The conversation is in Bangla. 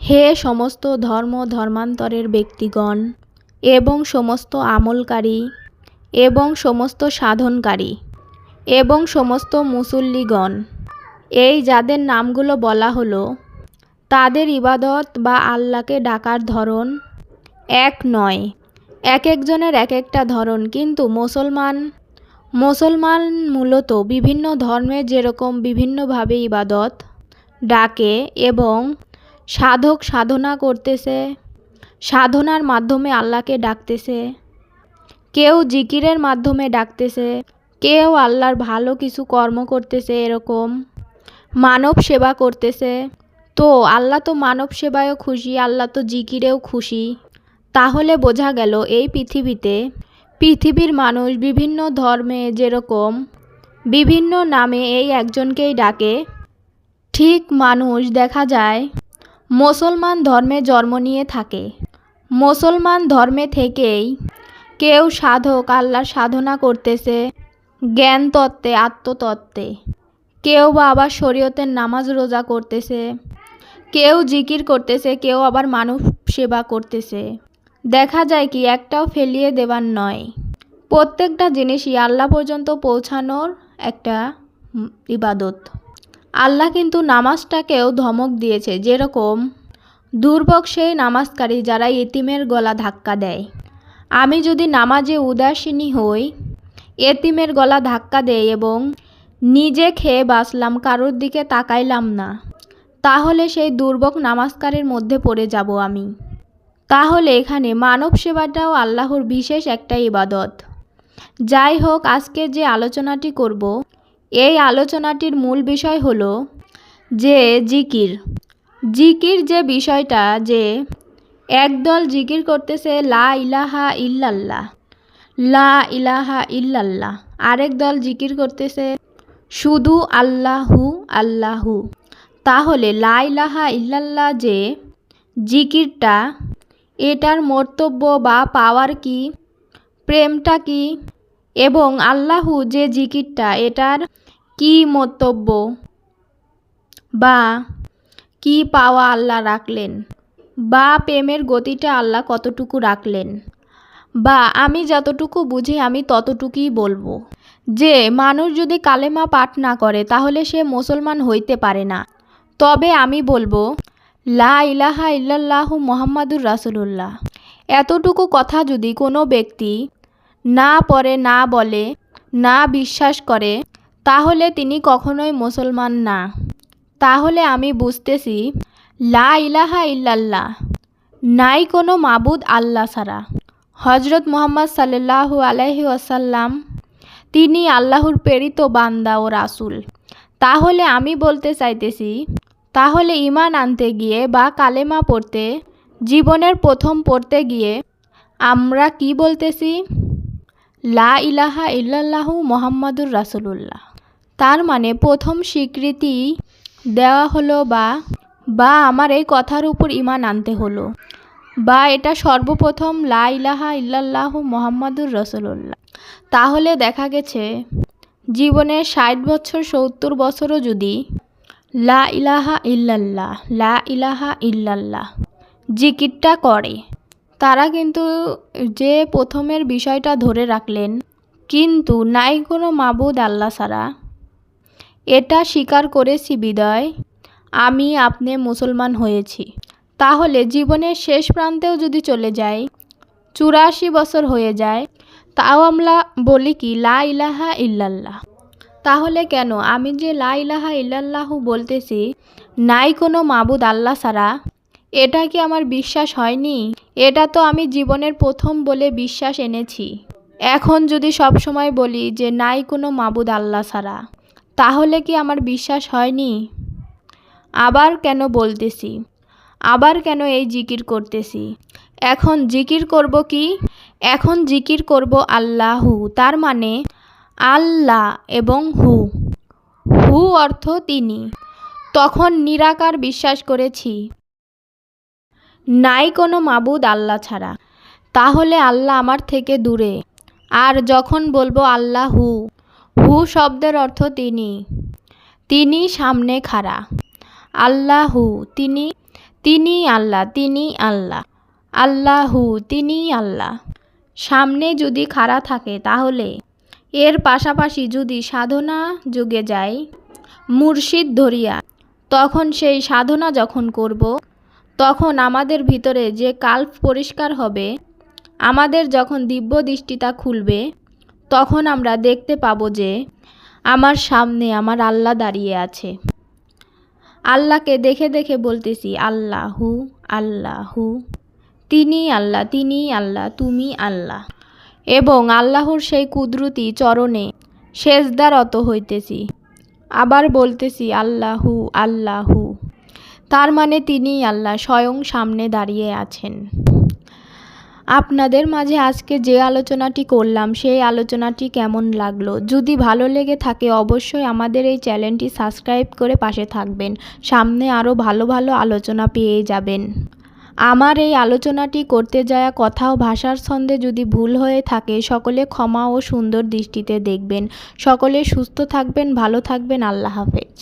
হে সমস্ত ধর্ম ধর্মান্তরের ব্যক্তিগণ এবং সমস্ত আমলকারী এবং সমস্ত সাধনকারী এবং সমস্ত মুসল্লিগণ, এই যাদের নামগুলো বলা হলো, তাদের ইবাদত বা আল্লাহকে ডাকার ধরন এক নয়। এক একজনের এক একটা ধরন। কিন্তু মুসলমান মুসলমান মূলত বিভিন্ন ধর্মে যেরকম বিভিন্নভাবে ইবাদত, ডাকে এবং সাধক সাধনা করতেছে, সাধনার মাধ্যমে আল্লাহকে ডাকতেছে। কেউ জিকিরের মাধ্যমে ডাকতেছে, কেউ আল্লাহর ভালো কিছু কর্ম করতেছে এরকম। মানব সেবা করতেছে। তো আল্লাহ তো মানব সেবায়ও খুশি, আল্লাহ তো জিকিরেও খুশি। তাহলে বোঝা গেল এই পৃথিবীতে পৃথিবীর মানুষ বিভিন্ন ধর্মে যেরকম, বিভিন্ন নামে এই একজনকেই ডাকে। ঠিক মানুষ দেখা যায় মুসলমান ধর্মে জন্ম নিয়ে থাকে। মুসলমান ধর্মে থেকেই কেউ সাধক আল্লাহর সাধনা করতেছে জ্ঞান তত্ত্বে আত্মতত্ত্বে। কেউ বা আবার শরীয়তের নামাজ রোজা করতেছে, কেউ জিকির করতেছে, কেউ আবার মানব সেবা করতেছে। দেখা যায় কি, একটাও ফেলিয়ে দেবার নয়। প্রত্যেকটা জিনিসই আল্লাহ পর্যন্ত পৌঁছানোর একটা ইবাদত। আল্লাহ কিন্তু নামাজটাকেও ধমক দিয়েছে, যেরকম দুর্ভোগ সেই নামাজকারী যারা এতিমের গলা ধাক্কা দেয়। আমি যদি নামাজে উদাসীনী হই, এতিমের গলা ধাক্কা দেয় এবং নিজে খেয়ে বাঁচলাম, কারোর দিকে তাকাইলাম না, তাহলে সেই দুর্ভোগ নামাজকারীর মধ্যে পড়ে যাব আমি। তাহলে এখানে মানব সেবাটাও আল্লাহর বিশেষ একটা ইবাদত। যাই হোক, আজকে যে আলোচনাটি করব এই আলোচনাটির মূল বিষয় হল যে জিকির। জিকির যে বিষয়টা যে একদল জিকির করতেছে লা ইলাহা ইল্লাল্লাহ, লা ইলাহা ইল্লাল্লাহ। আরেক দল জিকির করতেছে শুধু আল্লাহু আল্লাহু। তাহলে লা ইলাহা ইল্লাল্লাহ যে জিকিরটা, এটার মর্তব্য বা পাওয়ার কি, প্রেমটা কি, এবং আল্লাহু যে জিকিরটা, এটার কি মন্তব্য? বা, কি পাওয়া আল্লাহ রাখলেন? বা, প্রেমের গতিটা আল্লাহ কতটুকু রাখলেন? বা, আমি যতটুকু বুঝি আমি ততটুকুই বলব। যে, মানুষ যদি কালেমা পাঠ না করে তাহলে সে মুসলমান হইতে পারে না। তবে আমি বলব, লা ইলাহা ইল্লাল্লাহু মোহাম্মদুর রাসুলুল্লাহ। এতটুকু কথা যদি কোনো ব্যক্তি না পড়ে, না বলে, না বিশ্বাস করে তাহলে তিনি কখনোই মুসলমান না। তাহলে আমি বুঝতেছি, লা ইলাহা ইল্লাল্লাহ, নাই কোনো মাবুদ আল্লাহ ছাড়া। হজরত মোহাম্মদ সাল্লাহু আলহি আসাল্লাম তিনি আল্লাহর প্রেরিত বান্দা ও রাসুল। তাহলে আমি বলতে চাইতেছি, তাহলে ইমান আনতে গিয়ে বা কালেমা পড়তে, জীবনের প্রথম পড়তে গিয়ে আমরা কি বলতেছি? লা ইলাহা ইল্লাল্লাহু মোহাম্মদুর রাসুলুল্লাহ। তার মানে প্রথম স্বীকৃতি দেওয়া হলো বা বা আমার এই কথার উপর ইমান আনতে হলো। বা এটা সর্বপ্রথম লা ইলাহা ইল্লাল্লাহু মোহাম্মদুর রসুল্লাহ তাহলে দেখা গেছে, জীবনের ষাট বছর সত্তর বছরও যদি লা ইলাহা ইল্লাল্লাহ, লা ইলাহা ইল্লাল্লাহ জিকিরটা করে, তারা কিন্তু যে প্রথমের বিষয়টা ধরে রাখলেন, কিন্তু নাই কোনো মাবুদ আল্লাহ ছাড়া। এটা স্বীকার করেছি, বিদয়। আমি আপনি মুসলমান হয়েছি। তাহলে জীবনের শেষ প্রান্তেও যদি চলে যাই, চুরাশি বছর হয়ে যায়, তাও আমরা বলি কি, লা ইলাহা ইল্লাল্লাহ। তাহলে কেন? আমি যে লা ইলাহা ইল্লাল্লাহু বলতেছি, নাই কোনো মাবুদ আল্লাহ ছাড়া? এটা কি আমার বিশ্বাস হয়নি? এটা তো আমি জীবনের প্রথম বলে বিশ্বাস এনেছি। এখন যদি সব সময় বলি যে, নাই কোনো মাবুদ আল্লাহ ছাড়া। তাহলে কি আমার বিশ্বাস হয়নি? আবার কেন বলতেছি? আবার কেন এই জিকির করতেছি? এখন জিকির করব কি? এখন জিকির করব আল্লাহু, তার মানে আল্লাহ এবং হু। হু অর্থ তিনি। তখন নিরাকার বিশ্বাস করেছি। নাই কোনো মাবুদ আল্লাহ ছাড়া। তাহলে আল্লাহ আমার থেকে দূরে। আর যখন বলব আল্লাহ হু শব্দের অর্থ তিনি। তিনি সামনে খাড়া। আল্লাহু, তিনি তিনি আল্লাহ তিনি আল্লাহ। আল্লাহু, তিনি আল্লাহ। সামনে যদি খাড়া থাকে তাহলে এর পাশাপাশি যদি সাধনা যুগে যাই মুর্শিদ ধরিয়া, তখন সেই সাধনা যখন করব, তখন আমাদের ভিতরে যে কাল্প পরিষ্কার হবে, আমাদের যখন দিব্য দৃষ্টিটা খুলবে তখন আমরা দেখতে পাবো যে আমার সামনে আমার আল্লাহ দাঁড়িয়ে আছে। আল্লাহকে দেখে দেখে বলতেছি, আল্লাহু আল্লাহু তিনি আল্লাহ তিনি আল্লাহ তুমি আল্লাহ। এবং আল্লাহর সেই কুদরতি চরণে সেজদারত হইতেছি। আবার বলতেছি, আল্লাহু আল্লাহু। তার মানে তিনি আল্লাহ, স্বয়ং সামনে দাঁড়িয়ে আছেন। আপনাদের মাঝে আজকে যে আলোচনাটি করলাম, সেই আলোচনাটি কেমন লাগল? যদি ভালো লেগে থাকে, অবশ্যই আমাদের এই চ্যানেলটি সাবস্ক্রাইব করে পাশে থাকবেন। সামনে আরও ভালো ভালো আলোচনা পেয়ে যাবেন। আমার এই আলোচনাটি করতে যাওয়া কথা ও ভাষার ছন্দে যদি ভুল হয়ে থাকে, সকলে ক্ষমা ও সুন্দর দৃষ্টিতে দেখবেন। সকলে সুস্থ থাকবেন, ভালো থাকবেন। আল্লাহ হাফেজ।